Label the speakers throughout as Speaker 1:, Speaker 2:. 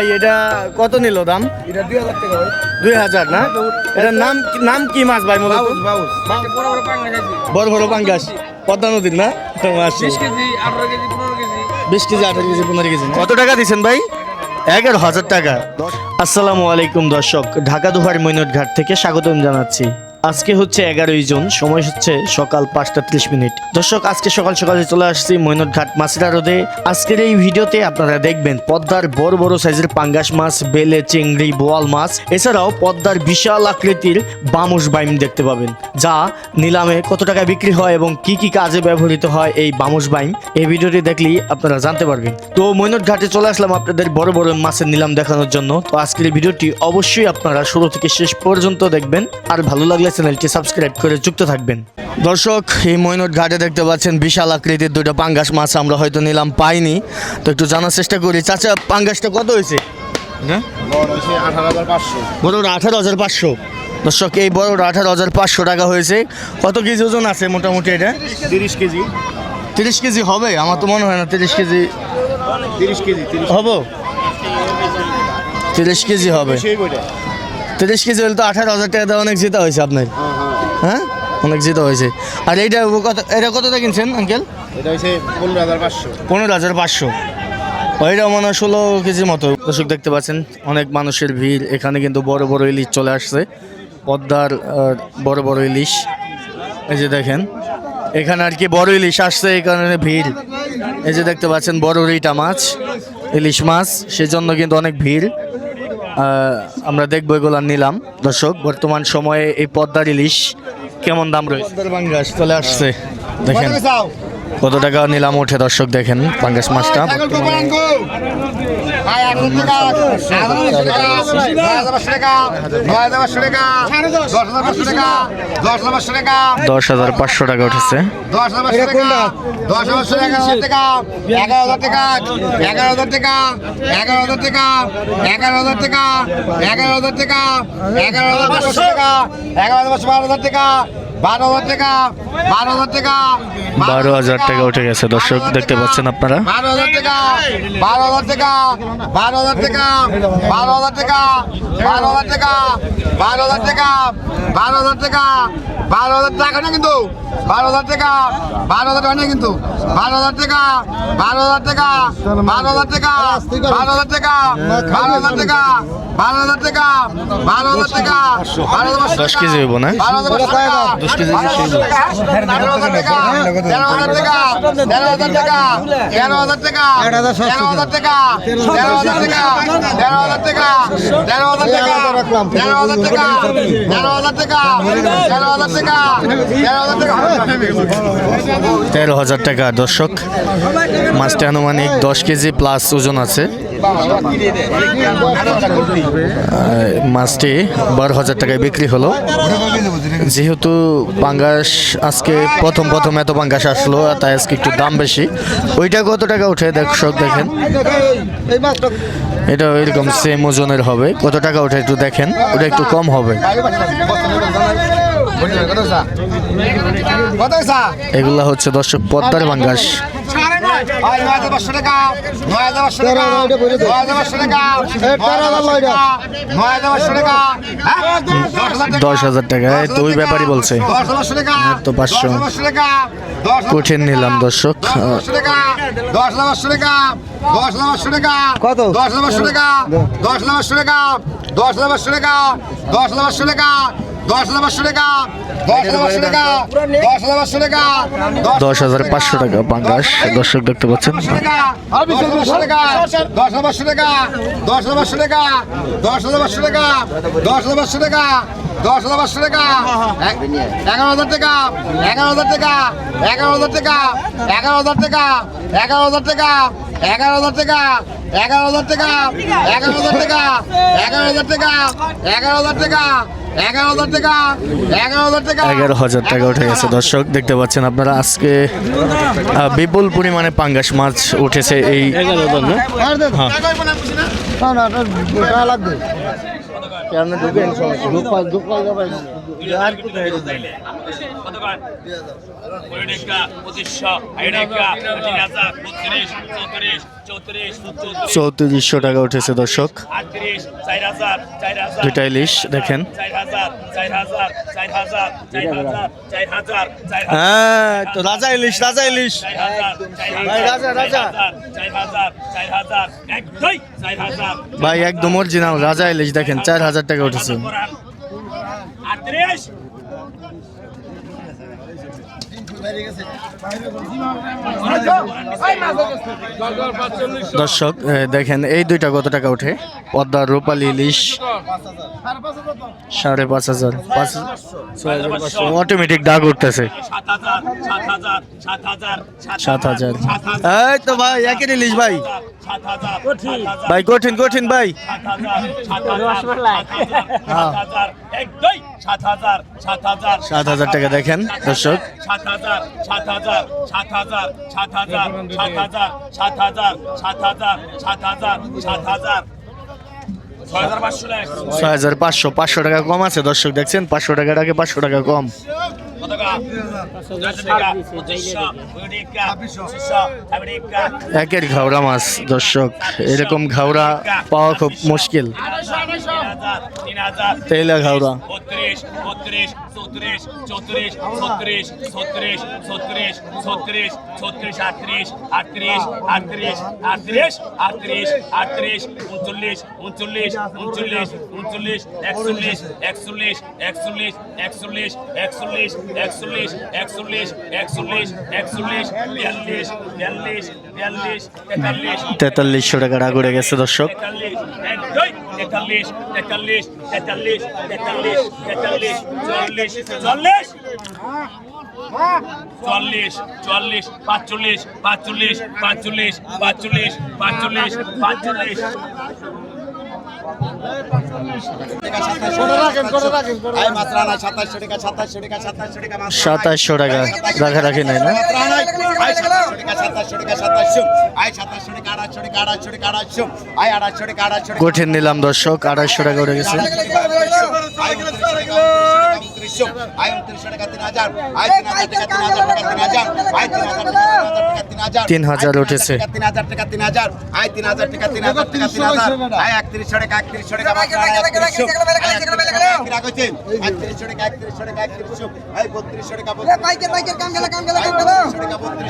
Speaker 1: ভাই এটা কত নিল দাম?
Speaker 2: এটা দুই হাজার টাকা ভাই।
Speaker 1: দুই হাজার না? এটার নাম নাম কি মাছ ভাই মূলত?
Speaker 3: বড় বড় পাঙ্গাস আছে।
Speaker 1: বড় বড় পাঙ্গাস। পদ্মা নদীর না?
Speaker 3: বিশ কেজি আঠারো কেজি পনেরো কেজি।
Speaker 1: বিশ কেজি আঠারো কেজি পনেরো কেজি কত টাকা দিচ্ছেন ভাই? এগারো হাজার টাকা। আসসালামু আলাইকুম দর্শক। ঢাকা দুহার মৈনট ঘাট থেকে স্বাগতম জানাচ্ছি। আজকে হচ্ছে এগারোই জুন, সময় হচ্ছে সকাল পাঁচটা ত্রিশ মিনিট। দর্শক, আজকে সকাল সকালে চলে আসছি মৈনট ঘাট মাছেরা রোদে। আজকের এই ভিডিওতে আপনারা দেখবেন পদ্মার বড় বড় সাইজের পাঙ্গাস মাছ, বেলে, চিংড়ি, বোয়াল মাছ। এছাড়াও পদ্মার বিশাল আকৃতির বামুস বাইম দেখতে পাবেন, যা নিলামে কত টাকা বিক্রি হয় এবং কি কি কাজে ব্যবহৃত হয় এই বামুস বাইম। এই ভিডিওটি দেখলেই আপনারা জানতে পারবেন। তো মৈনট ঘাটে চলে আসলাম আপনাদের বড় বড় মাছের নিলাম দেখানোর জন্য। তো আজকের ভিডিওটি অবশ্যই আপনারা শুরু থেকে শেষ পর্যন্ত দেখবেন। আর ভালো লাগলে চ্যানেলটি সাবস্ক্রাইব করে যুক্ত থাকবেন। দর্শক এই মৈনট ঘাটে দেখতে পাচ্ছেন বিশাল আকৃতির দুটো পাঙ্গাস মাছ আমরা হয়তো নিলাম পাইনি। তো একটু জানার চেষ্টা করি চাচা পাঙ্গাসটা কত হয়েছে? হ্যাঁ?
Speaker 2: আঠারো হাজার পাঁচশো
Speaker 1: বড়টা আঠারো হাজার পাঁচশো। দর্শক এই বড়টা আঠারো হাজার পাঁচশো টাকা হয়েছে। কত কেজি ওজন আছে মোটামুটি এটা?
Speaker 2: তিরিশ কেজি।
Speaker 1: তিরিশ কেজি হবে? আমার তো মনে হয় না তিরিশ কেজি
Speaker 2: তিরিশ কেজি
Speaker 1: হব। তিরিশ কেজি হবে। তিরিশ কেজি হলে তো আঠারো হাজার টাকা অনেক জেতা হয়েছে আপনার। হ্যাঁ? অনেক জেতা হয়েছে। আর এইটা কত এটা কতটা কিনছেন আঙ্কেল?
Speaker 2: এটা হয়েছে পনেরো হাজার পাঁচশো।
Speaker 1: পনেরো হাজার পাঁচশো। ওইটা মনে হয় ষোলো কেজির মতো। দর্শক দেখতে পাচ্ছেন অনেক মানুষের ভিড়। এখানে কিন্তু বড় বড় ইলিশ চলে আসছে। পদ্মার বড় বড় ইলিশ। এই যে দেখেন এখানে আর কি বড় ইলিশ আসছে এই কারণে ভিড়। এই যে দেখতে পাচ্ছেন বড় রিটা মাছ ইলিশ মাছ সেজন্য কিন্তু অনেক ভিড়। আমরা দেখব এগুলো নিলাম। দর্শক বর্তমান সময়ে এই পদ্মার ইলিশ কেমন দাম রয়েছে? চলে আসছে। দেখেন। কত টাকা নিলাম ওঠে দর্শক দেখেন পাঙ্গাস মাছটা। দশ হাজার পাঁচশো টাকা উঠেছে।
Speaker 4: বারো হাজার টাকা। বারো হাজার টাকা
Speaker 1: উঠে গেছে দর্শক দেখতে পাচ্ছেন আপনারা
Speaker 4: বারো হাজার টাকা বারো হাজার টাকা বারো হাজার টাকা বারো হাজার টাকা বারো হাজার টাকা বারো হাজার টাকা বারো হাজার টাকা বারো হাজার টাকা না কিন্তু বারো হাজার টাকা বারো হাজার টাকা কিন্তু বারো হাজার টাকা বারো হাজার টাকা বারো হাজার টাকা বারো হাজার টাকা বারো হাজার টাকা
Speaker 1: দশ কেজি হইব না দশ কেজি
Speaker 4: তেরো হাজার টাকা
Speaker 1: দর্শক মাছটা আনুমানিক দশ কেজি প্লাস ওজন আছে মাছটি বারো হাজার টাকায় বিক্রি হলো। যেহেতু পাঙ্গাস আজকে প্রথম প্রথম এত পাঙ্গাস আসলো তাই আজকে একটু দাম বেশি। ওইটা কত টাকা উঠে দর্শক দেখেন? এটা এরকম সেম ওজনের হবে। কত টাকা ওঠে একটু দেখেন ওটা একটু কম হবে। এগুলা হচ্ছে দর্শক পদ্মার পাঙ্গাস।
Speaker 4: হাজার টাকা
Speaker 1: দশ হাজার টাকা তো ওই ব্যাপারই বলছে তো পাঁচশো কঠিন নিলাম দর্শক
Speaker 4: কত দশ লাখ টাকা দশ লাখ টাকা দশ লাখ টাকা দশ লাখ টাকা দশ হাজার পাঁচশো টাকা
Speaker 1: পাঙ্গাস দর্শক দেখতে পাচ্ছেন
Speaker 4: দশ হাজার পাঁচশো টাকা দশ হাজার পাঁচশো টাকা দশ হাজার পাঁচশো টাকা দশ হাজার পাঁচশো টাকা দশ হাজার পাঁচশো টাকা এক- এগারো হাজার টাকা এগারো হাজার টাকা এগারো হাজার টাকা এগারো হাজার টাকা এগারো হাজার টাকা এগারো হাজার টাকা এগারো হাজার টাকা এগারো হাজার টাকা এগারো হাজার টাকা এগারো হাজার টাকা এগারো হাজার টাকা
Speaker 1: উঠে গেছে দর্শক দেখতে পাচ্ছেন আপনারা আজকে বিপুল পরিমাণে পাঙ্গাস মাছ উঠেছে এই হ্যাঁ চৌত্রিশশো টাকা উঠেছে, দর্শক। ইলিশ, দেখেন। হ্যাঁ তো রাজা ইলিশ রাজা ইলিশ। ভাই ভাই, একদম অরিজিনাল রাজা ইলিশ, দেখেন, চার হাজার টাকা উঠেছে।
Speaker 5: আটত্রিশ
Speaker 1: দর্শক দেখেন এই দুইটা কত টাকা ওঠে? পদ্মার রূপালী ইলিশ সাড়ে পাঁচ হাজার পাঁচ অটোমেটিক দাগ উঠতেছে।
Speaker 5: সাত হাজার
Speaker 1: এই তো ভাই একই ইলিশ ভাই। ভাই কঠিন কঠিন ভাই।
Speaker 5: হাজার সাত হাজার সাত হাজার সাত হাজার
Speaker 1: টাকা দেখেন দর্শক
Speaker 5: সাত হাজার সাত হাজার সাত হাজার সাত হাজার সাত হাজার সাত হাজার সাত হাজার সাত হাজার সাত হাজার ছয় হাজার পাঁচশো
Speaker 1: পাঁচশো টাকা কম আছে দর্শক দেখছেন পাঁচশো টাকাটাকে পাঁচশো টাকা কম একের ঘাওড়া মাছ দর্শক এরকম ঘাওড়া পাওয়া খুব মুশকিল। তেলা ঘাওড়া।
Speaker 5: বত্রিশ বত্রিশ চৌত্রিশ চৌত্রিশ ছত্রিশ ছত্রিশ ছত্রিশ ছত্রিশ ছত্রিশ আটত্রিশ আটত্রিশ আটত্রিশ আটত্রিশ আটত্রিশ আটত্রিশ উনচল্লিশ উনচল্লিশ উনচল্লিশ উনচল্লিশ একচল্লিশ একচল্লিশ একচল্লিশ একচল্লিশ একচল্লিশ একচল্লিশ একচল্লিশ একচল্লিশ একচল্লিশ বিয়াল্লিশ বিয়াল্লিশ বিয়াল্লিশ তেতাল্লিশ।
Speaker 1: তেতাল্লিশশো টাকা উড়ে গেছে দর্শক।
Speaker 5: তেতাল্লিশ তেতাল্লিশ তেতাল্লিশ তেতাল্লিশ তেতাল্লিশ চুয়াল্লিশ চল্লিশ চুয়াল্লিশ চুয়াল্লিশ পাঁচচল্লিশ পাঁচচল্লিশ পাঁচচল্লিশ পাঁচচল্লিশ পাঁচচল্লিশ পাঁচচল্লিশ।
Speaker 1: সাতাশশো টাকা রাখা রাখি নাই না? কঠিন নিলাম দর্শক আড়াইশো টাকা উঠে গেছে। তিন হাজার উঠেছে
Speaker 4: তিন হাজার টাকা তিন হাজার আয় তিন হাজার টাকা তিন হাজার টাকা তিন হাজার আয় একত্রিশশো টাকা একত্রিশশো টাকা একত্রিশশো টাকা একত্রিশশো টাকা একত্রিশশো আয় বত্রিশশো টাকা বত্রিশশো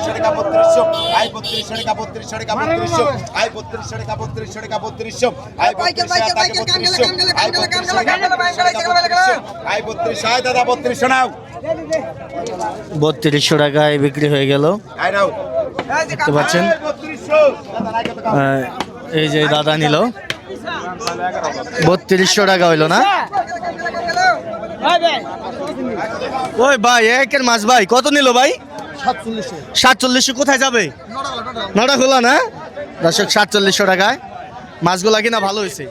Speaker 4: টাকা বত্রিশশো আয় বত্রিশশো টাকা বত্রিশশো টাকা বত্রিশশো আয় বত্রিশশো টাকা বত্রিশশো টাকা বত্রিশশো আয় বত্রিশশো টাকা বত্রিশশো আয় বত্রিশশো টাকা বত্রিশশো আয় বত্রিশশো আয় দাদা বত্রিশশো নাও।
Speaker 1: বত্রিশশো টাকায় বিক্রি হয়ে গেল। দেখতে পাচ্ছেন? এই যে দাদা নিল। বত্রিশশো টাকা হইল না? ওই ভাই একের মাছ ভাই কত নিল ভাই? সাতচল্লিশশো। কোথায় যাবে? নটা খোলা না? দর্শক সাতচল্লিশশো টাকায়। মাছগুলা কিনা ভালো হয়েছে?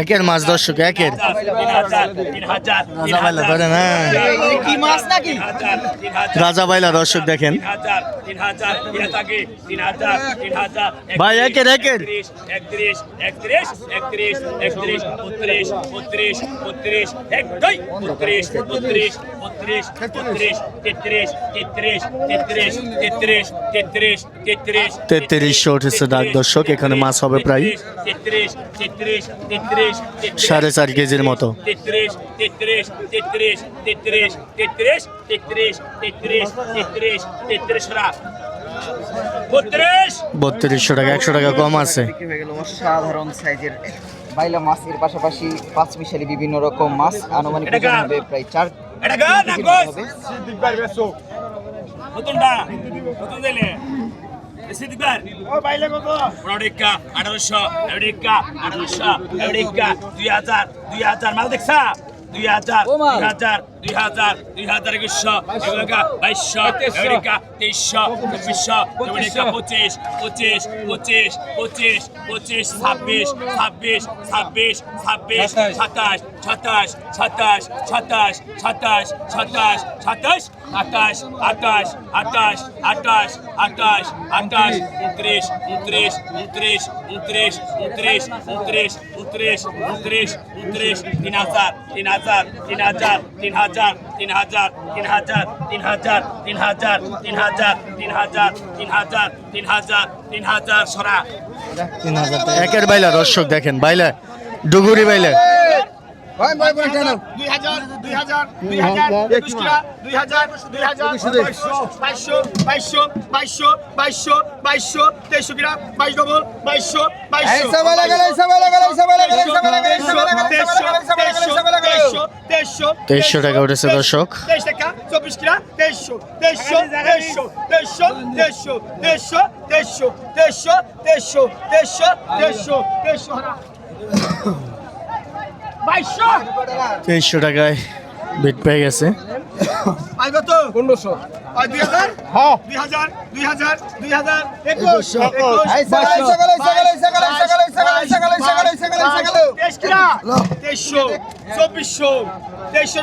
Speaker 1: একের মাছ দর্শক একের। রাজা বাইলা ধরেন রাজা বাইলা দর্শক দেখেন। ভাই একের একের।
Speaker 5: তেত্রিশ তেত্রিশ
Speaker 1: ডাক দর্শক এখানে মাছ হবে
Speaker 5: তেত্রিশ
Speaker 1: সাড়ে চার কেজির মতো বত্রিশশো টাকা একশো টাকা কম আছে
Speaker 6: সাধারণ সাইজের বাইলা মাছ এর পাশাপাশি পাঁচ মিশালি বিভিন্ন রকম মাছ আনুমানিক প্রায় চার
Speaker 5: সিদ্দিকবার ও বাইলে কত পনেরোটিকা আঠারোশো এরোটিকা আঠারোশো এরোটিকা দুই হাজার দুই হাজার। মাল দেখছা? দুই হাজার দুই হাজার দুই হাজার দুই হাজার একুশশো বাইশশো এগুলিকা তেইশশো চব্বিশশো এগুলিকা পঁচিশ পঁচিশ পঁচিশ পঁচিশ পঁচিশ ছাব্বিশ ছাব্বিশ ছাব্বিশ ছাব্বিশ সাতাশ সাতাশ সাতাশ সাতাশ সাতাশ সাতাশ সাতাশ আটাশ আটাশ আটাশ আটাশ আটাশ আটাশ উনত্রিশ উনত্রিশ উনত্রিশ উনত্রিশ উনত্রিশ উনত্রিশ উনত্রিশ উনত্রিশ উনত্রিশ তিন হাজার তিন হাজার তিন হাজার তিন হাজার। তিন হাজার তিন হাজার তিন হাজার তিন হাজার তিন হাজার তিন হাজার তিন হাজার তিন হাজার তিন হাজার সরা
Speaker 1: তিন হাজার একের বাইলা দর্শক দেখেন বাইলা ডুগুরি বাইলা
Speaker 4: ভাই ভাই বলে কেন
Speaker 2: দুই হাজার দুই হাজার দুই হাজার একুশ টাকা দুই হাজার দুই হাজার বাইশশো বাইশশো বাইশশো বাইশশো বাইশশো বাইশশো তেইশশো কিনা বাইশ ডবল বাইশশো
Speaker 4: এই
Speaker 2: বাইশশো
Speaker 4: সবাই গেল এই সবাই গেল এই সবাই গেল এই সবাই গেল এই সবাই গেল এই সবাই গেল এই
Speaker 2: তেইশশো
Speaker 1: টাকা উঠেছে দর্শক
Speaker 2: টাকা চব্বিশ কিনা তেইশশো তেইশশো তেইশশো তেইশশো তেইশশো তেইশশো তেইশশো তেইশশো তেইশশো তেইশশো তেইশশো তেইশশো
Speaker 1: টাকায় বেড পেয়ে গেছে।
Speaker 2: চব্বিশশো তেইশশো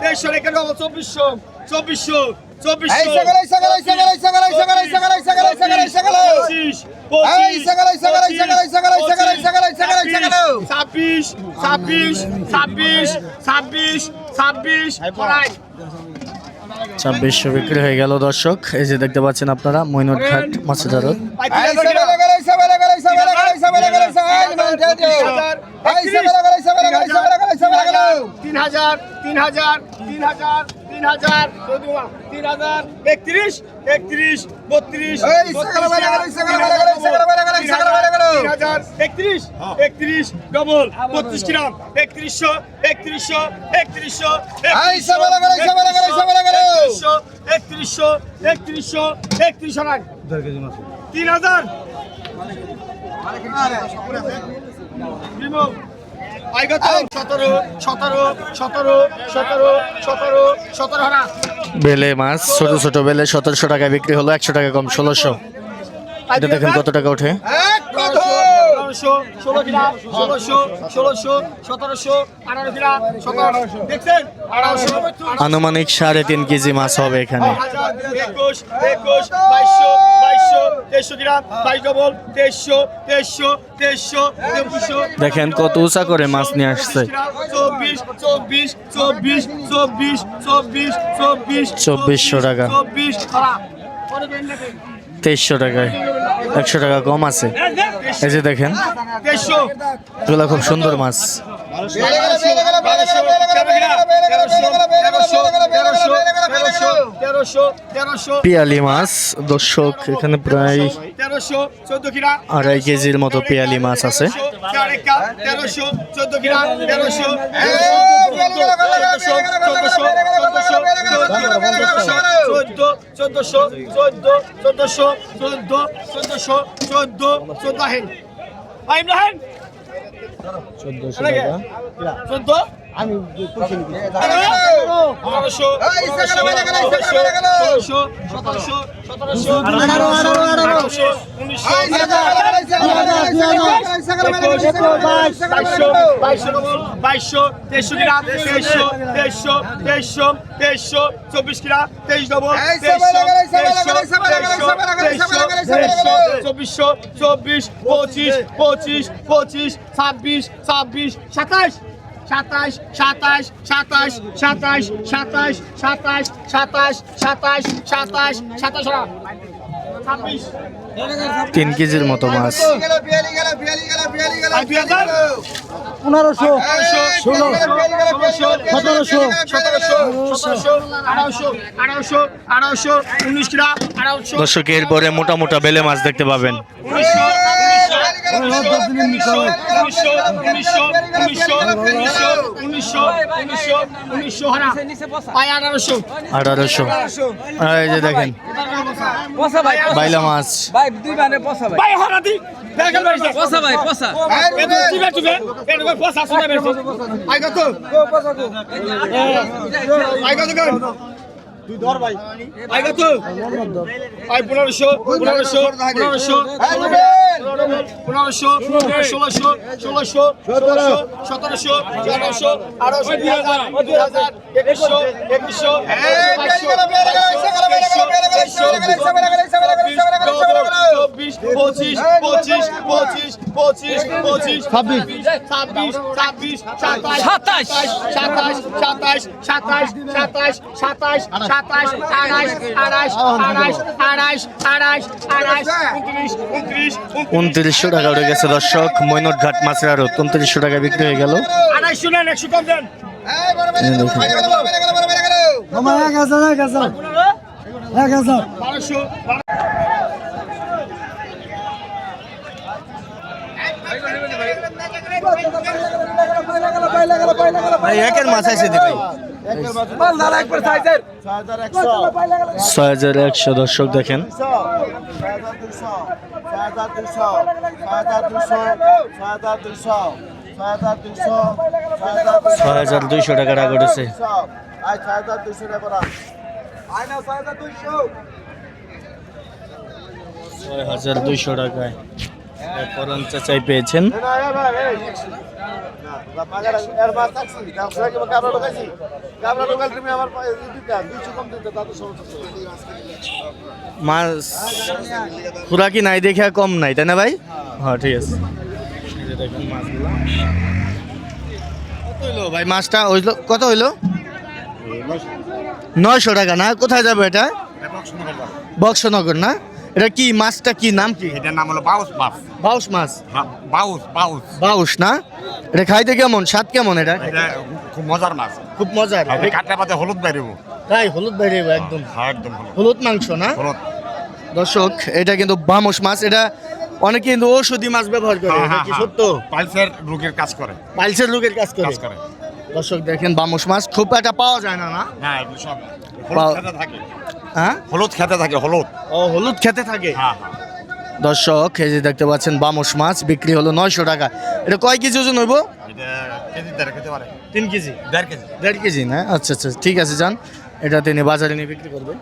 Speaker 2: তেইশশো চব্বিশশো চব্বিশশো ছাব্বিশ ছাব্বিশ
Speaker 1: ছাব্বিশশো বিক্রি হয়ে গেল দর্শক এই যে দেখতে পাচ্ছেন আপনারা মইনুর ঘাট মাছের
Speaker 4: তিন হাজার
Speaker 2: তিন হাজার তিন হাজার তিন হাজার তিন হাজার তিন হাজার একত্রিশ একত্রিশ বত্রিশ একত্রিশ একত্রিশ ডবল বত্রিশ গ্রাম একত্রিশশো একত্রিশশো একত্রিশশো একত্রিশশো একত্রিশশো একত্রিশশো একত্রিশশো রাখ তিন হাজার।
Speaker 1: বেলে মাছ ছোট ছোট বেলে সতেরোশো টাকায় বিক্রি হলো একশো টাকা কম ষোলোশো। এটা দেখেন কত টাকা ওঠে। আনুমানিক সাড়ে তিন কেজি মাছ হবে এখানে।
Speaker 2: তেইশশো গ্রাম বাইশ ডবল তেইশশো তেইশশো তেইশশো চব্বিশশো
Speaker 1: দেখেন কত উঁচা করে মাছ নিয়ে আসছে।
Speaker 2: চব্বিশ চব্বিশ চব্বিশ চব্বিশ চব্বিশ চব্বিশ
Speaker 1: চব্বিশশো টাকা।
Speaker 2: চব্বিশ।
Speaker 1: তেইশশো টাকায়। একশো টাকা কম আছে। এই যে দেখেন
Speaker 2: তেইশশো
Speaker 1: এগুলো খুব সুন্দর মাছ। পেয়ালি মাছ দর্শক এখানে প্রায় আড়াই কেজির মতো পেয়ালি মাছ আছে
Speaker 2: চোদ্দশো চোদ্দ চোদ্দশো চোদ্দ চোদ্দ চোদ্দ চোদ্দ চোদ্দ
Speaker 1: চোদ্দশো টাকা
Speaker 2: চোদ্দ আমি বাইশশো তেইশশো কিনা তেইশশো তেইশশো তেইশশো তেইশশো চব্বিশ কিনা তেইশ ডবল চব্বিশশো চব্বিশ পঁচিশ পঁচিশ পঁচিশ ছাব্বিশ ছাব্বিশ সাতাশ সাতাশ সাতাশ সাতাশ সাতাশ সাতাশ সাতাশ সাতাশ সাতাশ সাতাশ সাতাশ ছাব্বিশ
Speaker 1: তিন কেজির মতো মাছ
Speaker 4: পনেরোশো
Speaker 2: ষোলো ষোলোশো সতেরোশো সতেরোশো সতেরোশো আঠারোশো আঠারোশো আঠারোশো উনিশ কিনা আঠারোশো
Speaker 1: দর্শক মোটা মোটা বেলে মাছ দেখতে পাবেন
Speaker 2: আঠারোশো
Speaker 1: এই যে দেখেন
Speaker 3: পচা
Speaker 1: বাইলা মাছ
Speaker 3: ভাই দুই মানে পচা ভাই
Speaker 2: ভাই হারা দি দেখেন ভাই
Speaker 3: পচা ভাই পচা
Speaker 2: চিবে চিবে পয়সা শুনে আই কত আই কত তুই ধর ভাই আই কত আই পনেরোশো পনেরোশো পনেরোশো পনেরোশো ষোলোশো ষোলোশো ষোলোশো সতেরোশো আঠারোশো আঠারোশো দুই হাজার দুই হাজার একুশশো একুশশো চব্বিশ পঁচিশ পঁচিশ পঁচিশ পঁচিশ পঁচিশ ছাব্বিশ ছাব্বিশ ছাব্বিশ সাতাশ
Speaker 3: সাতাশ।
Speaker 2: সাতাশ সাতাশ সাতাশ সাতাশ সাতাশ সাতাশ আড়াইশ উনত্রিশ উনত্রিশ
Speaker 1: উনত্রিশশো টাকা উঠে গেছে দর্শক মৈনট ঘাট মাছের আরও উনত্রিশশো টাকা বিক্রি হয়ে গেল।
Speaker 2: আড়াইশো নেন একশো কম দেন। বারোশো
Speaker 1: ভাই একের মাছ আছে দি ভাই। ছয় হাজার একশো দর্শক দেখেন। ছয় হাজার দুইশো টাকা টাকা উঠেছে। ছয় হাজার দুইশো টাকায় করণ চাচাই পেয়েছেন। মাছ পুরা কি নাই দেখে কম নাই তাই না ভাই? হ্যাঁ ঠিক আছে। এই মাছগুলো। কত হইল ভাই মাছটা? হইল কত হইল? নয়শো। টাকা না? কোথায় যাবে এটা? বক্সনগর না? এটা কি মাছটা কি নাম কি?
Speaker 4: এটার নাম হলো বাউস মাছ।
Speaker 1: বাউস মাছ?
Speaker 4: হ্যাঁ, বাউস বাউস।
Speaker 1: বাউস না? এটা খাইতে কেমন স্বাদ কেমন এটা?
Speaker 4: এটা খুব মজার মাছ।
Speaker 1: খুব মজার।
Speaker 4: কাটলে পাতে হলুদ বাইরেব
Speaker 1: তাই হলুদ বাইরে একদম।
Speaker 4: হ্যাঁ একদম হলুদ।
Speaker 1: মাংস না?
Speaker 4: হলুদ।
Speaker 1: দর্শক এটা কিন্তু বামস মাছ। এটা অনেকে কিন্তু ঔষধি মাছ ব্যবহার করে
Speaker 4: হ্যাঁ, হ্যাঁ,
Speaker 1: কি
Speaker 4: হ্যাঁ।
Speaker 1: সত্য?
Speaker 4: পালসের রোগের কাজ করে।
Speaker 1: পালসের লোকের কাজ করে। দর্শক দেখেন বামস মাছ খুব একটা পাওয়া যায় না না?
Speaker 4: হ্যাঁ সব থাকে।
Speaker 1: হ্যাঁ?
Speaker 4: হলুদ খেতে থাকে হলুদ।
Speaker 1: ও হলুদ খেতে থাকে?
Speaker 4: হ্যাঁ হ্যাঁ।
Speaker 1: দর্শক এই যে দেখতে পাচ্ছেন বামস মাছ বিক্রি হলো নয়শো টাকা। এটা কয় কেজি ওজন হইব? তিন কেজি?
Speaker 4: দেড় কেজি।
Speaker 1: দেড় কেজি না? আচ্ছা আচ্ছা ঠিক আছে যান। এটা তিনি বাজারে নিয়ে বিক্রি করবে